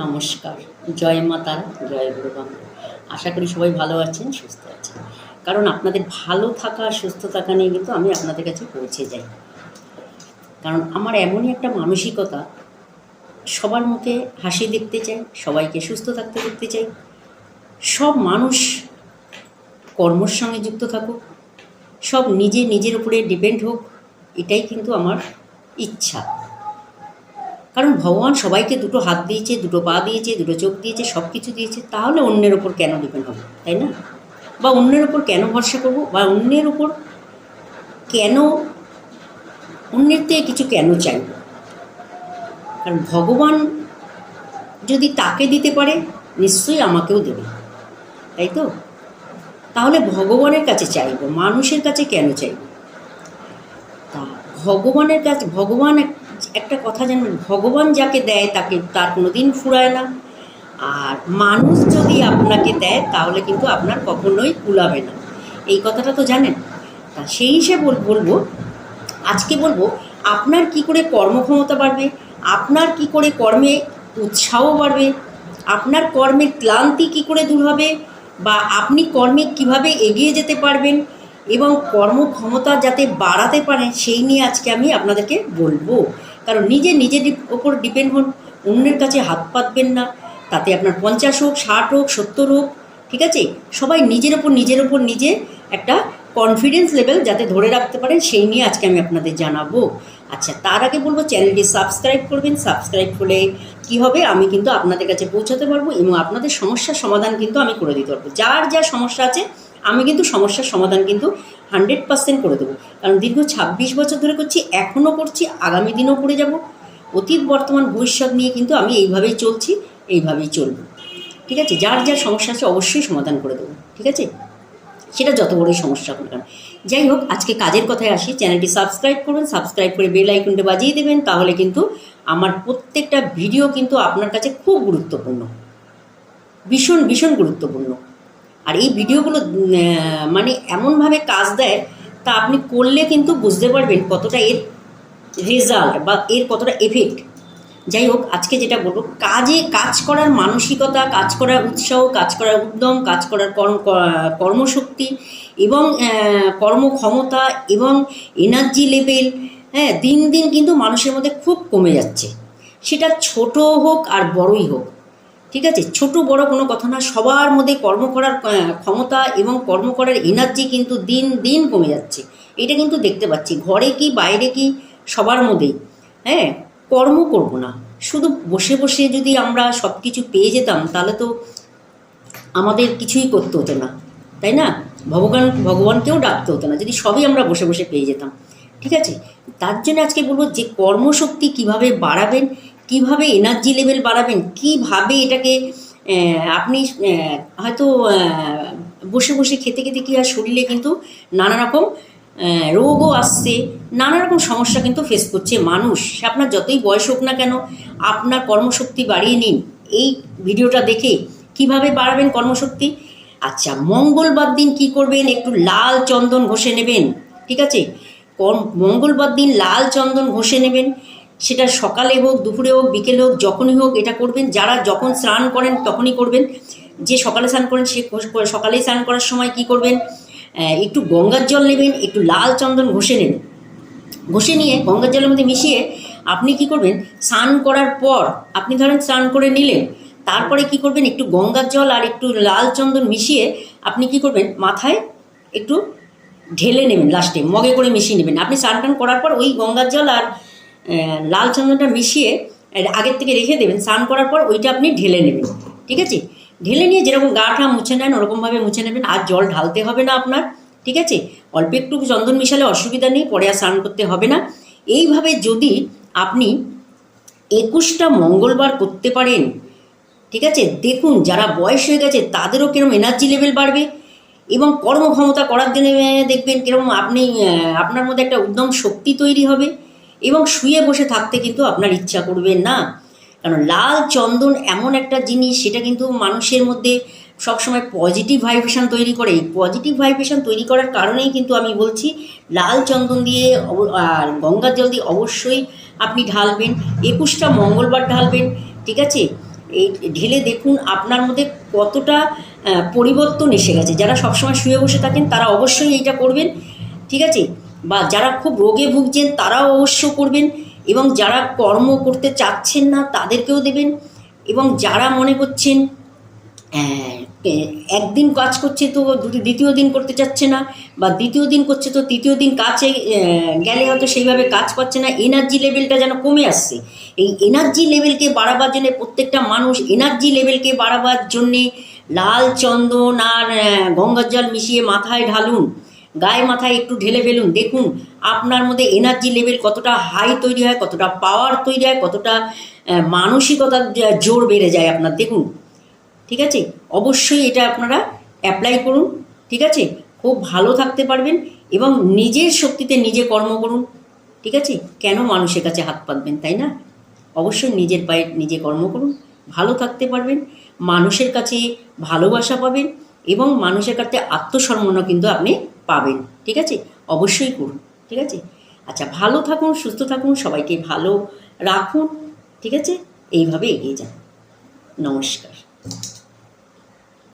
নমস্কার। জয় মাতার জয় গুরু আশা করি সবাই ভালো আছেন, সুস্থ আছেন। কারণ আপনাদের ভালো থাকা সুস্থ থাকা নিয়ে কিন্তু আমি আপনাদের কাছে পৌঁছে যাই। কারণ আমার এমনই একটা মানসিকতা, সবার মুখে হাসি দেখতে চাই, সবাইকে সুস্থ থাকতে দেখতে চাই। সব মানুষ কর্মর সঙ্গে যুক্ত থাকুক, সব নিজে নিজের উপরে ডিপেন্ড হোক, এটাই কিন্তু আমার ইচ্ছা। কারণ ভগবান সবাইকে দুটো হাত দিয়েছে, দুটো পা দিয়েছে, দুটো চোখ দিয়েছে সব কিছু দিয়েছে, তাহলে অন্যের ওপর কেন ডিপেন্ড হব, তাই না? বা অন্যের ওপর কেন ভরসা করব? বা অন্যের ওপর কেন, অন্যের থেকে কিছু কেন চাইব কারণ ভগবান যদি তাকে দিতে পারে, নিশ্চয়ই আমাকেও দেবে, তাই তো? তাহলে ভগবানের কাছে চাইব, মানুষের কাছে কেন চাইব? তা ভগবানের কাছে, ভগবান এক- একটা কথা জানবেন ভগবান যাকে দেয় তাকে তার কোনো দিন ফুরায় না। আর মানুষ যদি আপনাকে দেয়, তাহলে কিন্তু আপনার কখনোই কুলাবে না। এই কথাটা তো জানেন। তা সেই হিসেবে বলব, আজকে বলব, আপনার কি করে কর্মক্ষমতা বাড়বে? আপনার কি করে কর্মে উৎসাহ বাড়বে? আপনার কর্মের ক্লান্তি কি করে দূর হবে? বা আপনি কর্মে কীভাবে এগিয়ে যেতে পারবেন? এবং কর্মক্ষমতা যাতে বাড়াতে পারেন, সেই নিয়ে আজকে আমি আপনাদেরকে বলব। কারণ নিজে নিজের ওপর ডিপেন্ড হন, অন্যের কাছে হাত পাতবেন না। তাতে আপনার পঞ্চাশ হোক, ষাট হোক, সত্তর হোক, ঠিক আছে? সবাই নিজের ওপর নিজের ওপর নিজে একটা কনফিডেন্স লেভেল যাতে ধরে রাখতে পারেন, সেই নিয়ে আজকে আমি আপনাদের জানাব। আচ্ছা তার আগে বলব চ্যানেলটি সাবস্ক্রাইব করবেন। সাবস্ক্রাইব করলে কি হবে? আমি কিন্তু আপনাদের কাছে পৌঁছাতে পারব এবং আপনাদের সমস্যার সমাধান কিন্তু আমি করে দিতে পারব। যার যা সমস্যা আছে আমি কিন্তু সমস্যার সমাধান কিন্তু হান্ড্রেড পার্সেন্ট করে দেবো। কারণ দীর্ঘ ছাব্বিশ বছর ধরে করছি, এখনও করছি, আগামী দিনেও করে যাব। অতীত, বর্তমান, ভবিষ্যৎ নিয়ে কিন্তু আমি এইভাবেই চলছি, এইভাবেই চলবো। ঠিক আছে? যার যার সমস্যা আছে অবশ্যই সমাধান করে দেবো। ঠিক আছে? সেটা যত বড়ই সমস্যা হোক কেন। যাই হোক, আজকে কাজের কথায় আসি। চ্যানেলটি সাবস্ক্রাইব করবেন সাবস্ক্রাইব করে বেল আইকনটা বাজিয়ে দেবেন, তাহলে কিন্তু আমার প্রত্যেকটা ভিডিও কিন্তু আপনার কাছে খুব গুরুত্বপূর্ণ। ভীষণ ভীষণ গুরুত্বপূর্ণ। আর এই ভিডিওগুলো মানে এমনভাবে কাজ দেয়, তা আপনি করলে কিন্তু বুঝতে পারবেন কতটা এর রেজাল্ট বা এর কতটা এফেক্ট যাই হোক, আজকে যেটা বলব, কাজে কাজ করার মানসিকতা, কাজ করার উৎসাহ, কাজ করার উদ্যম, কাজ করার কর্ম কর্মশক্তি এবং কর্মক্ষমতা এবং এনার্জি লেভেল হ্যাঁ দিন দিন কিন্তু মানুষের মধ্যে খুব কমে যাচ্ছে। সেটা ছোট হোক আর বড়ই হোক। ঠিক আছে? ছোট, বড় কোনো কথা না। সবার মধ্যে কর্ম করার ক্ষমতা এবং কর্ম করার এনার্জি কিন্তু দিন দিন কমে যাচ্ছে। এটা কিন্তু দেখতে পাচ্ছি। ঘরে কি, বাইরে কি, সবার মধ্যেই হ্যাঁ? কর্ম করব না। শুধু বসে বসে যদি আমরা সব কিছু পেয়ে যেতাম, তাহলে তো আমাদের কিছুই করতে হতো না। তাই না? ভগবান, ভগবানকেও ডাকতে হতো না। যদি সবই আমরা বসে বসে পেয়ে যেতাম। ঠিক আছে? তার জন্য আজকে বলব যে কর্মশক্তি কীভাবে বাড়াবেন কীভাবে এনার্জি লেভেল বাড়াবেন? কীভাবে এটাকে আপনি হয়তো বসে বসে খেতে খেতে কি আর শরীরে কিন্তু নানা রকম রোগও আসছে, নানা রকম সমস্যা কিন্তু ফেস করছে মানুষ। আপনার যতই বয়স হোক না কেন, আপনার কর্মশক্তি বাড়িয়ে নিন। এই ভিডিওটা দেখে কীভাবে বাড়াবেন কর্মশক্তি? আচ্ছা মঙ্গলবার দিন কি করবেন? একটু লাল চন্দন ঘষে নেবেন, ঠিক আছে? মঙ্গলবার দিন লাল চন্দন ঘষে নেবেন। সেটা সকালে হোক, দুপুরে হোক, বিকেলে হোক, যখনই হোক এটা করবেন। যারা যখন স্নান করেন তখনই করবেন। যে সকালে স্নান করেন সে সকালে স্নান করার সময় কি করবেন? একটু গঙ্গার জল নেবেন, একটু লাল চন্দন ঘষে নেবেন। ঘষে নিয়ে গঙ্গার জলের মধ্যে মিশিয়ে আপনি কি করবেন? স্নান করার পর আপনি ধরেন স্নান করে নিলেন, তারপরে কি করবেন? একটু গঙ্গার জল আর একটু লাল চন্দন মিশিয়ে আপনি কি করবেন? মাথায় একটু ঢেলে নেবেন লাস্টে, মগে করে মিশিয়ে নেবেন। আপনি স্নান টান করার পর ওই গঙ্গার জল আর লাল চন্দনটা মিশিয়ে আগের থেকে রেখে দেবেন, স্নান করার পর ওইটা আপনি ঢেলে নেবেন, ঠিক আছে? ঢেলে নিয়ে যেরকম গা ঠা মুছে নেন, ওরকমভাবে মুছে নেবেন, আর জল ঢালতে হবে না আপনার, ঠিক আছে? অল্প একটু চন্দন মিশালে অসুবিধা নেই, পরে আর স্নান করতে হবে না। এইভাবে যদি আপনি একুশটা মঙ্গলবার করতে পারেন, ঠিক আছে? দেখুন, যারা বয়স হয়ে গেছে, তাদেরও কিরম এনার্জি লেভেল বাড়বে এবং কর্মক্ষমতা করার জন্য দেখবেন কীরকম আপনি আপনার মধ্যে একটা উদ্যম শক্তি তৈরি হবে। এবং শুয়ে বসে থাকতে কিন্তু আপনার ইচ্ছা করবে না। কারণ লাল চন্দন এমন একটা জিনিস, সেটা কিন্তু মানুষের মধ্যে সবসময় পজিটিভ ভাইব্রেশন তৈরি করে। এই পজিটিভ ভাইব্রেশন তৈরি করার কারণেই কিন্তু আমি বলছি, লাল চন্দন দিয়ে আর গঙ্গার জল দিয়ে অবশ্যই আপনি ঢালবেন। একুশটা মঙ্গলবার ঢালবেন, ঠিক আছে? এই ঢেলে দেখুন আপনার মধ্যে কতটা পরিবর্তন এসে গেছে। যারা সবসময় শুয়ে বসে থাকেন, তারা অবশ্যই এইটা করবেন, ঠিক আছে? বা যারা খুব রোগে ভুগছেন তারাও অবশ্য করবেন এবং যারা কর্ম করতে চাচ্ছেন না তাদেরকেও দেবেন এবং যারা মনে করছেন একদিন কাজ করছে তো দ্বিতীয় দিন করতে চাচ্ছে না বা দ্বিতীয় দিন করছে তো তৃতীয় দিন আহ, গেলে হয়তো সেইভাবে কাজ পাচ্ছে না এনার্জি লেভেলটা যেন কমে আসছে। এই এনার্জি লেভেলকে বাড়াবার জন্য প্রত্যেকটা মানুষ এনার্জি লেভেলকে বাড়াবার জন্যে লাল চন্দন আর গঙ্গার জল মিশিয়ে মাথায় ঢালুন। গায়ে মাথায় একটু ঢেলে ফেলুন, দেখুন আপনার মধ্যে এনার্জি লেভেল কতটা হাই তৈরি হয়, কতটা পাওয়ার তৈরি হয়, কতটা মানসিকতার জোর বেড়ে যায় আপনার, দেখুন, ঠিক আছে? অবশ্যই এটা আপনারা অ্যাপ্লাই করুন, ঠিক আছে? খুব ভালো থাকতে পারবেন এবং নিজের শক্তিতে নিজে কর্ম করুন, ঠিক আছে? কেন মানুষের কাছে হাত পাতবেন, তাই না? অবশ্যই নিজের পায়ে নিজে কর্ম করুন, ভালো থাকতে পারবেন, মানুষের কাছে ভালোবাসা পাবেন এবং মানুষের কাছে আত্মসম্মান কিন্তু আপনি পাবেন, ঠিক আছে? অবশ্যই করুন, ঠিক আছে? আচ্ছা ভালো থাকুন, সুস্থ থাকুন, সবাইকে ভালো রাখুন, ঠিক আছে? এইভাবে এগিয়ে যান। নমস্কার।